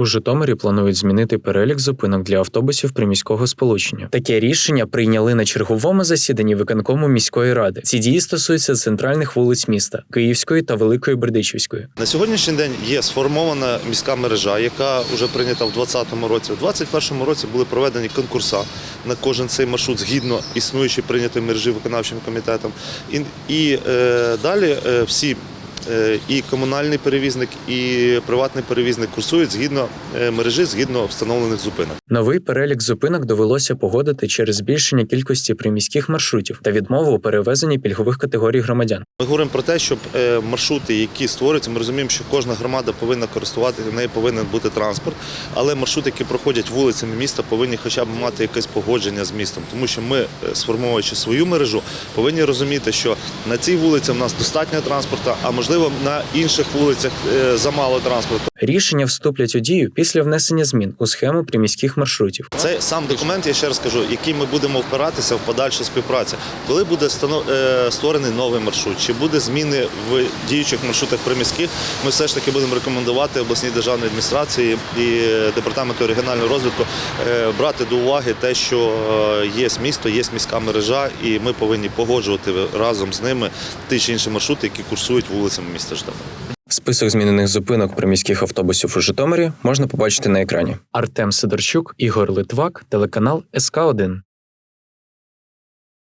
У Житомирі планують змінити перелік зупинок для автобусів приміського сполучення. Таке рішення прийняли на черговому засіданні виконкому міської ради. Ці дії стосуються центральних вулиць міста Київської та Великої Бердичівської. На сьогоднішній день є сформована міська мережа, яка вже прийнята в 2020 році. У 2021 році були проведені конкурса на кожен цей маршрут згідно існуючої прийнятої мережі виконавчим комітетом. І, і е, далі е, всі. Е, І комунальний перевізник, і приватний перевізник курсують згідно е, мережі, згідно встановлених зупинок. Новий перелік зупинок довелося погодити через збільшення кількості приміських маршрутів та відмову у перевезенні пільгових категорій громадян. Ми говоримо про те, щоб е, маршрути, які створюються, ми розуміємо, що кожна громада повинна користуватися, в неї повинен бути транспорт, але маршрути, які проходять вулицями міста, повинні хоча б мати якесь погодження з містом, тому що ми, е, сформовуючи свою мережу, повинні розуміти, що на цій вулиці в нас достатньо транспорту, а можливо на інших вулицях е, замало транспорту. Рішення вступлять у дію після внесення змін у схему приміських маршрутів. Це сам документ, я ще раз кажу, який ми будемо впиратися в подальшу співпрацю. Коли буде е, створений новий маршрут, чи буде зміни в діючих маршрутах приміських, ми все ж таки будемо рекомендувати обласній державній адміністрації і е, департаменту регіонального розвитку е, брати до уваги те, що є місто, є міська мережа, і ми повинні погоджувати разом з ними ті чи інші маршрути, які курсують вулицями міста Житомира. Список змінених зупинок приміських автобусів у Житомирі можна побачити на екрані. Артем Сидорчук, Ігор Литвак, телеканал СК 1